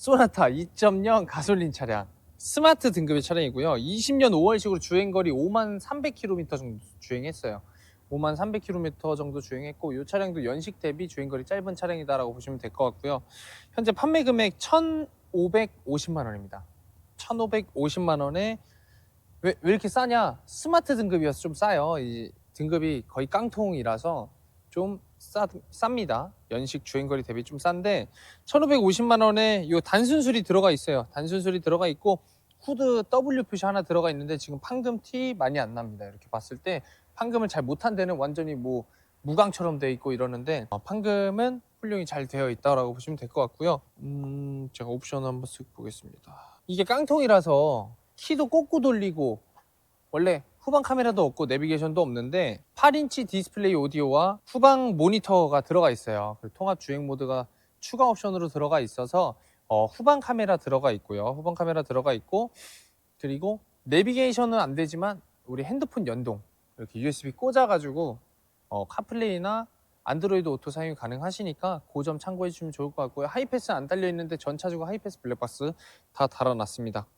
소나타 2.0 가솔린 차량. 스마트 등급의 차량이고요. 20년 5월식으로 주행거리 5만 300km 정도 주행했어요. 5만 300km 정도 주행했고 이 차량도 연식 대비 주행거리 짧은 차량이다라고 보시면 될 것 같고요. 현재 판매 금액 1,550만 원입니다. 1,550만 원에 왜, 왜 이렇게 싸냐? 스마트 등급이어서 좀 싸요. 이 등급이 거의 깡통이라서 좀 싸, 쌉니다 연식 주행거리 대비 좀 싼데 1,550만 원에 이 단순술이 들어가 있어요. 단순술이 들어가 있고 후드 W 표시 하나 들어가 있는데 지금 판금 티 많이 안 납니다. 이렇게 봤을 때 판금을 잘 못한 데는 완전히 뭐 무광처럼 돼 있고 이러는데 어, 판금은 훌륭히 잘 되어 있다라고 보시면 될 것 같고요. 음, 제가 옵션 한번 쓱 보겠습니다. 이게 깡통이라서 키도 꽂고 돌리고 원래 후방 카메라도 없고 내비게이션도 없는데 8인치 디스플레이 오디오와 후방 모니터가 들어가 있어요. 그리고 통합 주행 모드가 추가 옵션으로 들어가 있어서 어, 후방 카메라 들어가 있고요. 후방 카메라 들어가 있고 그리고 내비게이션은 안 되지만 우리 핸드폰 연동 이렇게 USB 꽂아가지고 어, 카플레이나 안드로이드 오토 사용이 가능하시니까 그 점 참고해 주시면 좋을 것 같고요. 하이패스 안 달려 있는데 전차주고 하이패스 블랙박스 다 달아놨습니다.